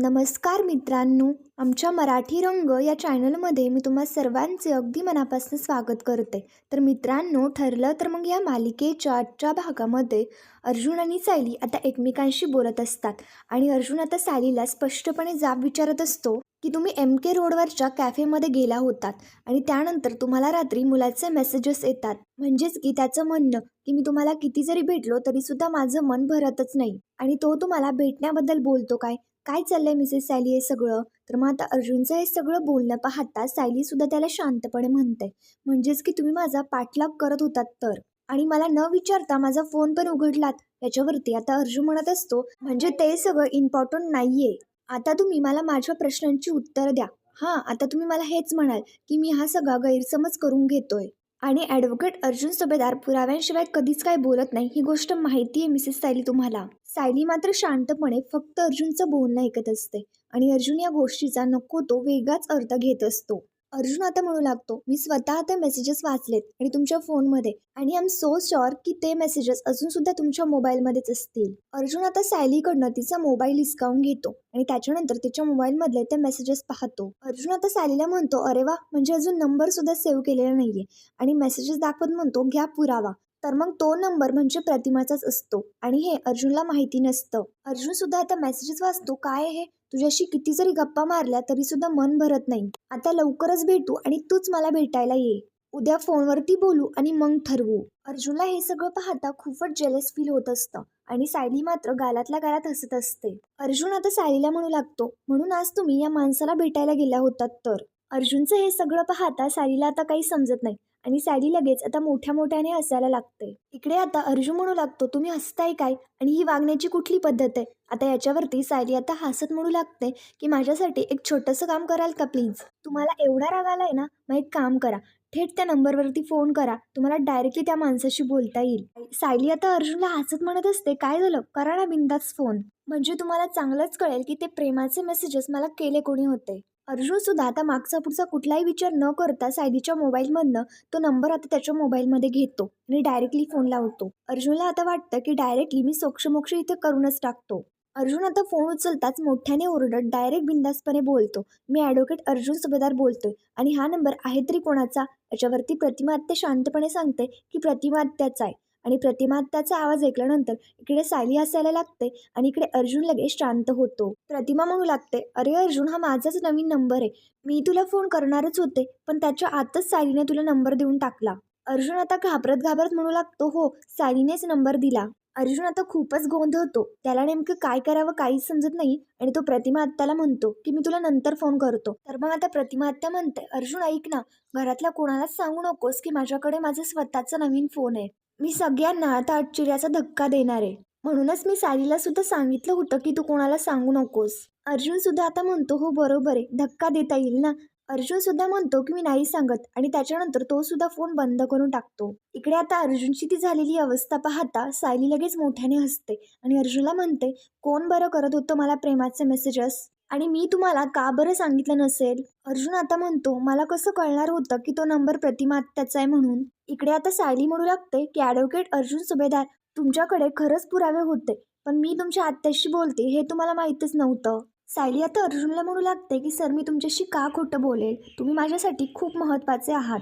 नमस्कार मित्रांनो आमच्या मराठी रंग या चॅनलमध्ये मी तुम्हा सर्वांचे अगदी मनापासून स्वागत करते. तर मित्रांनो ठरलं तर मग या मालिकेच्या आजच्या भागामध्ये अर्जुन आणि सायली आता एकमेकांशी बोलत असतात. आणि अर्जुन आता सायलीला स्पष्टपणे जाब विचारत असतो की तुम्ही एम के रोडवरच्या कॅफेमध्ये गेला होतात आणि त्यानंतर तुम्हाला रात्री मुलाचे मेसेजेस येतात. म्हणजेच की त्याचं म्हणणं की मी तुम्हाला किती जरी भेटलो तरीसुद्धा माझं मन भरतच नाही. आणि तो तुम्हाला भेटण्याबद्दल बोलतो काय? काय चाललंय मिसेस सायली हे सगळं? तर मग आता अर्जुनचं हे सगळं बोलणं पाहता सायलीसुद्धा त्याला शांतपणे म्हणते म्हणजेच की तुम्ही माझा पाठलाग करत होतात तर. आणि मला न विचारता माझा फोन पण उघडलात. याच्यावरती आता अर्जुन म्हणत असतो म्हणजे ते सगळं इम्पॉर्टंट नाहीये. आता तुम्ही मला माझ्या प्रश्नांची उत्तर द्या. हां आता तुम्ही मला हेच म्हणाल की मी हा सगळा गैरसमज करून घेतोय. आणि ॲडव्होकेट अर्जुन सुभेदार पुराव्यांशिवाय कधीच काय बोलत नाही ही गोष्ट माहिती आहे मिसेस सायली तुम्हाला. सायली मात्र शांतपणे फक्त अर्जुनचं बोलणं ऐकत असते आणि अर्जुन या गोष्टीचा नको तो वेगळाच अर्थ घेत असतो. अर्जुन आता म्हणू लागतो मी स्वतः ते मेसेजेस वाचलेत आणि तुमच्या फोनमध्ये आणि आय एम सो शुअर की ते मेसेजेस अजूनसुद्धा तुमच्या मोबाईलमध्येच असतील. अर्जुन आता सायलीकडनं तिचा मोबाईल हिसकावून घेतो आणि त्याच्यानंतर तिच्या मोबाईलमधले ते मेसेजेस पाहतो. अर्जुन आता सायलीला म्हणतो अरे वा म्हणजे अजून नंबर सुद्धा सेव्ह केलेला नाहीये आणि मेसेजेस दाखवत म्हणतो घ्या पुरावा. तर मग तो नंबर म्हणजे प्रतिमाचाच असतो. आणि हे अर्जुनला माहिती नसतं. अर्जुन सुद्धा आता मेसेजेस वाचतो काय आहे हे? तुझ्याशी किती जरी गप्पा मारल्या तरी सुद्धा मन भरत नाही. आता लवकरच भेटू आणि तूच मला भेटायला ये. उद्या फोनवरती बोलू आणि मग ठरवू. अर्जुनला हे सगळं पाहता खूपच जेलस फील होत असतं आणि सायली मात्र गालातल्या गालात हसत असते. अर्जुन आता सायलीला म्हणू लागतो म्हणून आज तुम्ही या माणसाला भेटायला गेल्या होतात तर? अर्जुनचं हे सगळं पाहता सायलीला आता काही समजत नाही. आणि सायली लगेच आता मोठ्या मोठ्याने हसायला लागते इकडे आता अर्जुन म्हणू लागतो तुम्ही हसताय काय? आणि ही वागण्याची कुठली पद्धत आहे? आता याच्यावरती सायली आता हसत म्हणू लागते की माझ्यासाठी एक छोटंसं काम कराल का प्लीज? तुम्हाला एवढा राग आलाय ना मग एक काम करा. थेट त्या नंबरवरती फोन करा. तुम्हाला डायरेक्टली त्या माणसाशी बोलता येईल. सायली आता अर्जुनला हसत म्हणत असते. काय झालं? करा ना बिंदास फोन. म्हणजे तुम्हाला चांगलंच कळेल की ते प्रेमाचे मेसेजेस मला केले कोणी होते. अर्जुनसुद्धा आता मागचा पुढचा कुठलाही विचार न करता सायलीच्या मोबाईलमधनं तो नंबर आता त्याच्या मोबाईलमध्ये घेतो आणि डायरेक्टली फोन लावतो. अर्जुनला आता वाटतं की डायरेक्टली मी सोक्षमोक्ष इथे करूनच टाकतो. अर्जुन आता फोन उचलताच मोठ्याने ओरडत डायरेक्ट बिंदासपणे बोलतो मी ॲडव्होकेट अर्जुन सुभेदार बोलतोय आणि हा नंबर आहे तरी कोणाचा? याच्यावरती प्रतिमा आत्या शांतपणे सांगते की प्रतिमा आत्याचा आहे. आणि प्रतिमा आवाज ऐकल्यानंतर इकडे सायली हसायला लागते आणि इकडे अर्जुन लगेच शांत होतो. प्रतिमा म्हणू लागते अरे अर्जुन हा माझाच नवीन नंबर आहे. मी तुला फोन करणारच होते पण त्याच्या आतच सायलीने तुला नंबर देऊन टाकला. अर्जुन आता घाबरत घाबरत म्हणू लागतो हो सायलीनेच नंबर दिला. अर्जुन आता खूपच गोंधळतो त्याला नेमकं काय करावं काहीच समजत नाही आणि तो प्रतिमा आत्याला म्हणतो की मी तुला नंतर फोन करतो. तर मग आता प्रतिमा आत्या म्हणते अर्जुन ऐक ना घरातल्या कोणालाच सांगू नकोस की माझ्याकडे माझा स्वतःचा नवीन फोन आहे. मी सगळ्यांना आता आश्चर्याचा धक्का देणार आहे. म्हणूनच मी सारीला सुद्धा सांगितलं होतं की तू कोणाला सांगू नकोस. अर्जुन सुद्धा आता म्हणतो हो बरोबर आहे. धक्का देता येईल ना? अर्जुन सुद्धा म्हणतो की मी नाही सांगत. आणि त्याच्यानंतर तो सुद्धा फोन बंद करून टाकतो. इकडे आता अर्जुनची ती झालेली अवस्था पाहता सायली लगेच मोठ्याने हसते आणि अर्जुनला म्हणते कोण बरं करत होतं मला प्रेमाचे मेसेजेस आणि मी तुम्हाला का बरं सांगितलं नसेल? अर्जुन आता म्हणतो मला कसं कळणार होतं की तो नंबर प्रतिमा त्याचा आहे म्हणून? इकडे आता सायली म्हणू लागते की ॲडव्होकेट अर्जुन सुभेदार तुमच्याकडे खरंच पुरावे होते. पण मी तुमच्या आत्याशी बोलते हे तुम्हाला माहीतच नव्हतं. सायली आता अर्जुनला म्हणू लागते की सर मी तुमच्याशी का खोटं बोलेल? तुम्ही माझ्यासाठी खूप महत्त्वाचे आहात.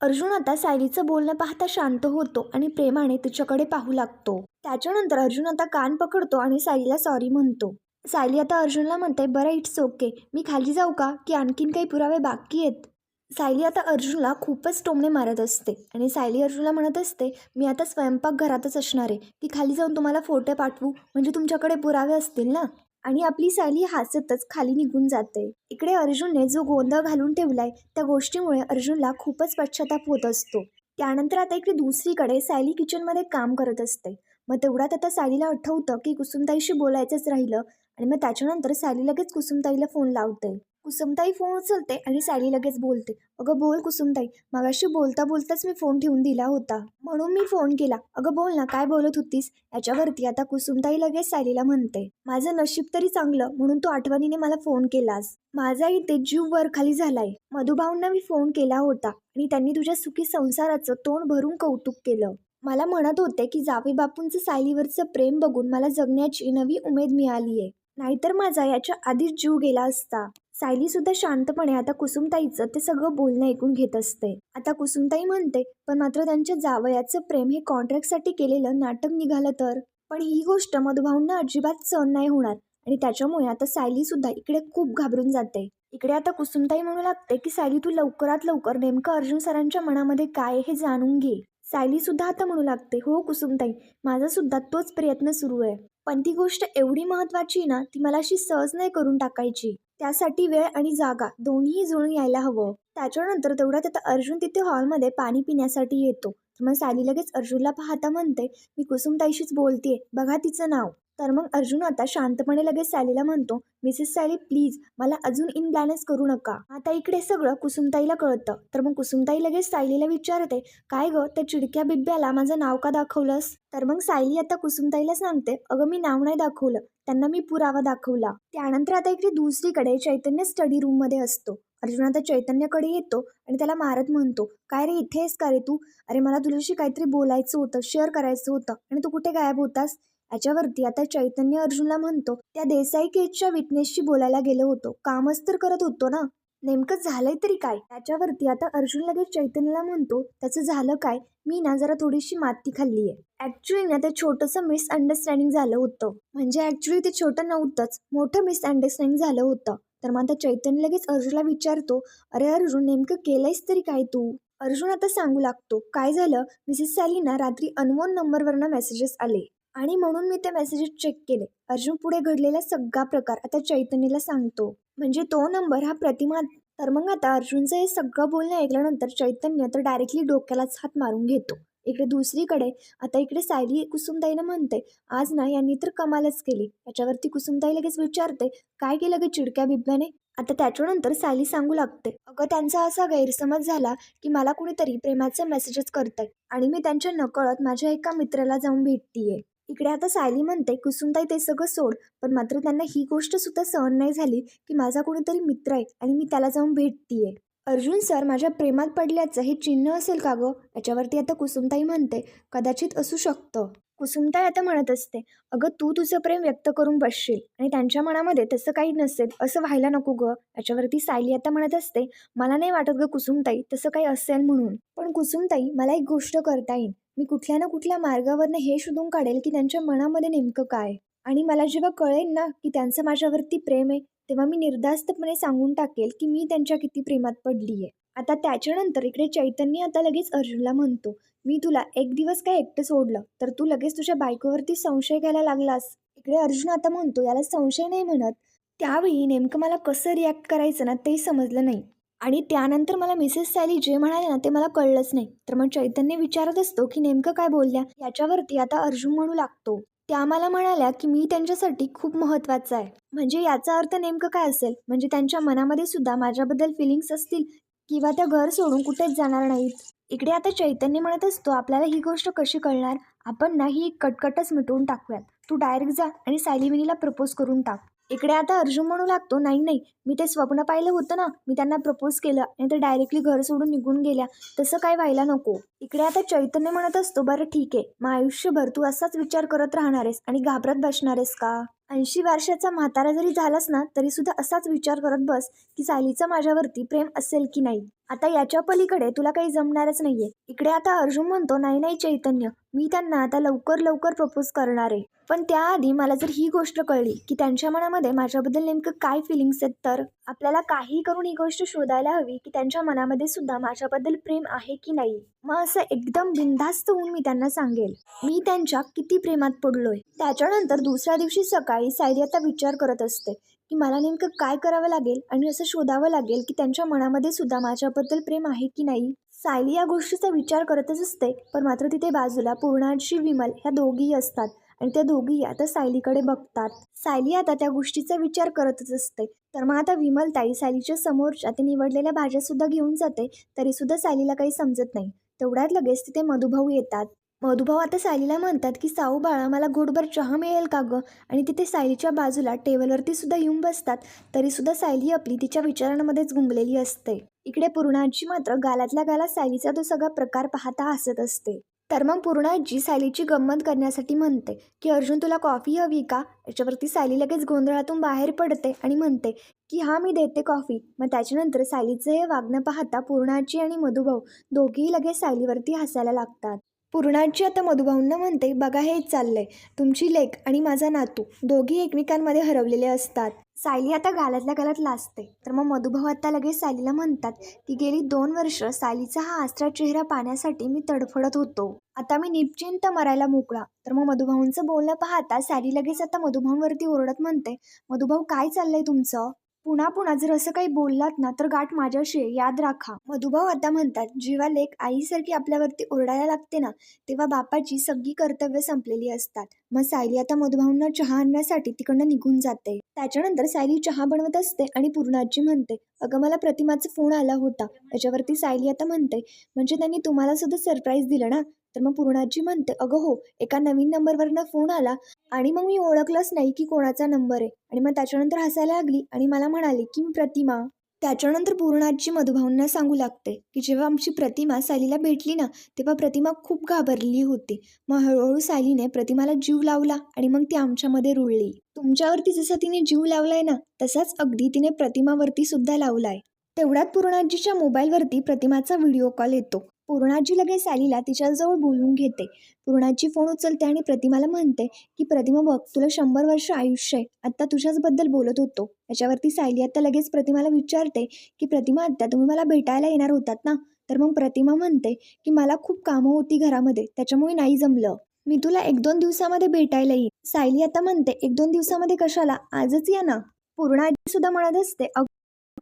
अर्जुन आता सायलीचं बोलणं पाहता शांत होतो आणि प्रेमाने तिच्याकडे पाहू लागतो. त्याच्यानंतर अर्जुन आता कान पकडतो आणि सायलीला सॉरी म्हणतो. सायली आता अर्जुनला म्हणते बरं इट्स ओके मी खाली जाऊ का? की आणखीन काही पुरावे बाकी आहेत? सायली आता अर्जुनला खूपच टोमणे मारत असते. आणि सायली अर्जुनला म्हणत असते मी आता स्वयंपाकघरातच असणार आहे. की खाली जाऊन तुम्हाला फोटो पाठवू. म्हणजे तुमच्याकडे पुरावे असतील ना? आणि आपली सायली हसतच खाली निघून जाते. इकडे अर्जुनने जो गोंधळ घालून ठेवलाय त्या गोष्टीमुळे अर्जुनला खूपच पश्चाताप होत असतो. त्यानंतर आता इकडे दुसरीकडे सायली किचनमध्ये काम करत असते. मग तेवढ्यात आता सायलीला आठवतं की कुसुमताईशी बोलायचंच राहिलं. आणि मग त्याच्यानंतर सायली लगेच कुसुमताईला फोन लावते. कुसुमताई फोन उचलते आणि सायली लगेच बोलते. अगं बोल कुसुमताई मगाशी बोलता बोलताच मी फोन ठेवून दिला होता. म्हणून मी फोन केला. अगं बोल ना काय बोलत होतीस? याच्यावरती आता कुसुमताई लगेच सायलीला म्हणते. माझं नशीब तरी चांगलं म्हणून तू आठवणीने मला फोन केलास. माझा इथे जीव वर खाली झालाय. मधुभाऊंना मी फोन केला होता आणि त्यांनी तुझ्या सुखी संसाराचं तोंड भरून कौतुक केलं. मला म्हणत होते की जावे बापूंचं सायलीवरचं प्रेम बघून मला जगण्याची नवी उमेद मिळाली आहे नाहीतर माझा याच्या आधीच जीव गेला असता. सायली सुद्धा शांतपणे आता कुसुमताईचं ते सगळं बोलणं ऐकून घेत असते. आता कुसुमताई म्हणते पण मात्र त्यांच्या जावयाचं प्रेम हे कॉन्ट्रॅक्टसाठी केलेलं नाटक निघालं तर? पण ही गोष्ट मधुभाऊंना अजिबात सहन नाही होणार आणि त्याच्यामुळे आता सायली सुद्धा इकडे खूप घाबरून जाते. इकडे आता कुसुमताई म्हणू लागते की सायली तू लवकरात लवकर नेमकं अर्जुन सरांच्या मनामध्ये काय हे जाणून घे. सायली सुद्धा आता म्हणू लागते हो कुसुमताई माझा सुद्धा तोच प्रयत्न सुरू आहे. पण ती गोष्ट एवढी महत्वाची ना ती मला अशी सहज नाही करून टाकायची. त्यासाठी वेळ आणि जागा दोन्ही जुळून यायला हवं. त्याच्यानंतर तेवढ्यात आता अर्जुन तिथे हॉलमध्ये पाणी पिण्यासाठी येतो. मग सॅली लगेच अर्जुनला पाहता म्हणते मी कुसुमताईशीच बोलतेय बघा तिचं नाव. तर मग अर्जुन आता शांतपणे लगेच सॅलीला म्हणतो मिसेस सॅली प्लीज मला अजून इनबॅलन्स करू नका. आता इकडे सगळं कुसुमताईला कळतं. तर मग कुसुमताई लगेच सायलीला विचारते काय ग त्या चिडक्या बिब्याला माझं नाव का दाखवलंस? तर मग सायली आता कुसुमताईला सांगते अगं मी नाव नाही दाखवलं. त्यांना मी पुरावा दाखवला. त्यानंतर आता इकडे दुसरीकडे चैतन्य स्टडी रूममध्ये असतो. अर्जुन आता चैतन्याकडे येतो आणि त्याला मारत म्हणतो काय रे इथे आहेस का रे तू? अरे मला तुझ्याशी काहीतरी बोलायचं होतं शेअर करायचं होतं आणि तू कुठे गायब होतास? याच्यावरती आता चैतन्य अर्जुनला म्हणतो त्या देसाई केजच्या विटनेसशी बोलायला गेलो होतो. कामच तर करत होतो ना? नेमकं झालंय तरी काय? त्याच्यावरती आता अर्जुन लगेच चैतन्यला म्हणतो त्याचं झालं काय? मी ना जरा थोडीशी माती खाल्ली आहे ऍक्च्युली ना ते छोटंसं मिसअंडरस्टँडिंग झालं होतं. म्हणजे ऍक्च्युली ते छोटं नव्हतंच मोठं मिसअंडरस्टँडिंग झालं होतं. तर मग आता चैतन्य लगेच अर्जुनला विचारतो अरे अर्जुन नेमकं केलंयस तरी काय तू? अर्जुन आता सांगू लागतो काय झालं? मिसेस सॅलीना रात्री अनवोन नंबरवरनं मेसेजेस आले. आणि म्हणून मी ते मेसेजेस चेक केले. अर्जुन पुढे घडलेला सगळा प्रकार आता चैतन्यला सांगतो. म्हणजे तो नंबर हा प्रतिमा तर मग आता अर्जुनचं हे सगळं बोलणं ऐकल्यानंतर चैतन्य तर डायरेक्टली डोक्यालाच हात मारून घेतो. इकडे दुसरीकडे आता इकडे सायली कुसुमताईनं म्हणते आज ना यांनी तर कमालच केली. त्याच्यावरती कुसुमताई लगेच विचारते काय केलं ग चिडक्या बिब्याने आता त्याच्यानंतर सायली सांगू लागते अगं त्यांचा असा गैरसमज झाला की मला कुणीतरी प्रेमाचे मेसेजेस करतंय आणि मी त्यांच्या नकळत माझ्या एका मित्राला जाऊन भेटतीये. इकडे आता सायली म्हणते कुसुमताई ते सगळं सोड. पण मात्र त्यांना ही गोष्ट सुद्धा सहन नाही झाली की माझा कोणीतरी मित्र आहे आणि मी त्याला जाऊन भेटतीये. अर्जुन सर माझ्या प्रेमात पडल्याचं हे चिन्ह असेल का गं? याच्यावरती आता कुसुमताई म्हणते कदाचित असू शकतं. कुसुमताई आता म्हणत असते अगं तू तुझं प्रेम व्यक्त करून बसशील आणि त्यांच्या मनामध्ये तसं काही नसेल असं व्हायला नको गं. याच्यावरती सायली आता म्हणत असते मला नाही वाटत गं कुसुमताई तसं काही असेल म्हणून. पण कुसुमताई मला एक गोष्ट करता येईल मी कुठल्या ना कुठल्या मार्गावरनं हे शोधून काढेल की त्यांच्या मनामध्ये नेमकं काय? आणि मला जेव्हा कळेल ना की त्यांचं माझ्यावरती प्रेम आहे तेव्हा मी निर्धास्तपणे सांगून टाकेल की मी त्यांच्या किती प्रेमात पडली आहे आता त्याच्यानंतर इकडे चैतन्य आता लगेच अर्जुनला म्हणतो मी तुला एक दिवस काय एकटं सोडलं? तर तू लगेच तुझ्या बायकोवरती संशय घ्यायला लागलास. इकडे अर्जुन आता म्हणतो याला संशय नाही म्हणत. त्यावेळी नेमकं मला कसं रिॲक्ट करायचं ना ते समजलं नाही. आणि त्यानंतर मला मिसेस सॅली जे म्हणाले ना ते मला कळलंच नाही. तर मग चैतन्य विचारत असतो की नेमकं काय बोलल्या? याच्यावरती आता अर्जुन म्हणू लागतो. त्या मला म्हणाल्या की मी त्यांच्यासाठी खूप महत्त्वाचं आहे. म्हणजे याचा अर्थ नेमकं काय असेल? म्हणजे त्यांच्या मनामध्ये सुद्धा माझ्याबद्दल फिलिंग्स असतील? किंवा त्या घर सोडून कुठेच जाणार नाहीत? इकडे आता चैतन्य म्हणत असतो आपल्याला ही गोष्ट कशी कळणार? आपण ना ही कटकटच मिटवून टाकूयात. तू डायरेक्ट जा आणि सायली विनीला प्रपोज करून टाक. इकडे आता अर्जुन म्हणू लागतो नाही नाही मी ते स्वप्न पाहिलं होतं ना मी त्यांना प्रपोज केलं आणि ते डायरेक्टली घर सोडून निघून गेल्या. तसं काय व्हायला नको. इकडे आता चैतन्य म्हणत असतो बरं ठीक आहे मग आयुष्यभर तू असाच विचार करत राहणार आहेस आणि घाबरत बसणार आहेस का? ऐंशी वर्षाचा म्हातारा जरी झालास ना तरी सुद्धा असाच विचार करत बस की चालीचं माझ्यावरती प्रेम असेल की नाही. आता याच्या पलीकडे तुला काही जमणारच नाहीये. इकडे आता अर्जुन म्हणतो नाही नाही चैतन्य मी त्यांना आता लवकर लवकर प्रपोज करणार आहे. पण त्याआधी मला जर ही गोष्ट कळली की त्यांच्या मनामध्ये माझ्याबद्दल नेमकं काय फिलिंग्स आहेत तर आपल्याला काही करून ही गोष्ट शोधायला हवी की त्यांच्या मनामध्ये सुद्धा माझ्याबद्दल प्रेम आहे की नाही. मग असं एकदम बिनधास्त होऊन मी त्यांना सांगेल मी त्यांच्या किती प्रेमात पडलोय. त्याच्यानंतर दुसऱ्या दिवशी सकाळी सायली आता विचार करत असते की मला नेमकं काय करावं लागेल आणि असं शोधावं लागेल की त्यांच्या मनामध्ये सुद्धा माझ्याबद्दल प्रेम आहे की नाही. सायली या गोष्टीचा विचार करतच असते पण मात्र तिथे बाजूला पूर्णाशी विमल ह्या दोघीही असतात. आणि त्या दोघी आता सायलीकडे बघतात. सायली आता त्या गोष्टीचा विचार करतच असते. तर मग आता विमलताई सायलीच्या समोरच्या ते निवडलेल्या भाज्या सुद्धा घेऊन जाते. तरी सुद्धा सायलीला काही समजत नाही. तेवढ्यात लगेच तिथे मधुभाऊ येतात. मधुभाऊ आता सायलीला म्हणतात की साऊ बाळा मला घोटभर चहा मिळेल का गं? आणि तिथे सायलीच्या बाजूला टेबलवरती सुद्धा येऊन बसतात. तरी सुद्धा सायली आपली तिच्या विचारांमध्येच गुंगलेली असते. इकडे पूर्णाची मात्र गालातल्या गालात सायलीचा तो सगळा प्रकार पाहता हसत असते. तर मग पूर्ण आजी सायलीची गंमत करण्यासाठी म्हणते की अर्जुन तुला कॉफी हवी का? याच्यावरती सायली लगेच गोंधळातून बाहेर पडते आणि म्हणते की हां मी देते कॉफी. मग त्याच्यानंतर सायलीचं हे वागणं पाहता पूर्णाची आणि मधुभाऊ दोघेही लगेच सायलीवरती हसायला लागतात. पूर्णाची आता मधुभाऊंना म्हणते बघा हेच चाललंय. तुमची लेक आणि माझा नातू दोघी एकमेकांमध्ये हरवलेले असतात. सायली आता गालातल्या गालात लाजते. तर मग मधुभाऊ आता लगेच सायलीला म्हणतात की गेली दोन वर्ष सायलीचा हा आसरा चेहरा पाहण्यासाठी मी तडफडत होतो. आता मी निश्चिंत मरायला मोकळा. तर मग मधुभाऊंचं बोलणं पाहता सायली लगेच आता मधुभाऊंवरती ओरडत म्हणते मधुभाऊ काय चाललंय तुमचं? पुन्हा पुन्हा जर असं काही बोललात ना तर गाठ माझ्याशी याद राखा. मधुभाऊ आता म्हणतात जेव्हा लेक आईसारखी आपल्यावरती ओरडायला लागते ना तेव्हा बापाची सगळी कर्तव्य संपलेली असतात. मग सायली आता मधुभाऊंना चहा आणण्यासाठी तिकडनं निघून जाते. त्याच्यानंतर सायली चहा बनवत असते आणि पूर्णाची म्हणते अगं मला प्रतिमाचा फोन आला होता. त्याच्यावरती सायली आता म्हणते म्हणजे त्यांनी तुम्हाला सुद्धा सरप्राईज दिलं ना? तर मग पूर्णाजी म्हणते अगं हो एका नवीन नंबरवरनं फोन आला आणि मग मी ओळखलंच नाही की कोणाचा नंबर आहे. आणि मग त्याच्यानंतर हसायला लागली आणि मला म्हणाली की मी प्रतिमा. त्याच्यानंतर पूर्णाजी मधुभाऊंना सांगू लागते की जेव्हा आमची प्रतिमा सालीला भेटली ना तेव्हा प्रतिमा खूप घाबरली होती. मग हळूहळू सालीने प्रतिमाला जीव लावला आणि मग ती आमच्यामध्ये रुळली. तुमच्यावरती जसा तिने जीव लावलाय ना तसाच अगदी तिने प्रतिमावरती सुद्धा लावलाय. तेवढ्यात पूर्णाजीच्या मोबाईलवरती प्रतिमाचा व्हिडिओ कॉल येतो. पूर्णाजी लगेच सायलीला तिच्याजवळ बोलवून घेते. पूर्णाजी फोन उचलते आणि प्रतिमाला म्हणते की प्रतिमा बघ तुला शंभर वर्ष आयुष्य आहे. आत्ता तुझ्याचबद्दल बोलत होतो. याच्यावरती सायली आता लगेच प्रतिमाला विचारते की प्रतिमा आत्ता तुम्ही मला भेटायला येणार होतात ना? तर मग प्रतिमा म्हणते की मला खूप कामं होती घरामध्ये. त्याच्यामुळे नाही जमलं. मी तुला एक दोन दिवसामध्ये भेटायला येईन. सायली आता म्हणते एक दोन दिवसामध्ये कशाला? आजच या ना. पूर्णाजी सुद्धा म्हणत असते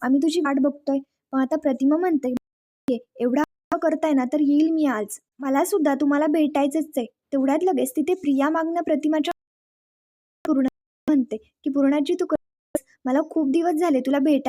आम्ही तुझी वाट बघतोय. पण आता प्रतिमा म्हणते "ये, एवढा करताय ना तर येईल मी आज. मला सुद्धा तुम्हाला भेटायचंच आहे. तेवढ्यात लगेच तिथे प्रिया मागणं प्रतिमाच्या पूर्ण म्हणते की पूर्णाची तू कस- मला खूप दिवस झाले तुला भेटा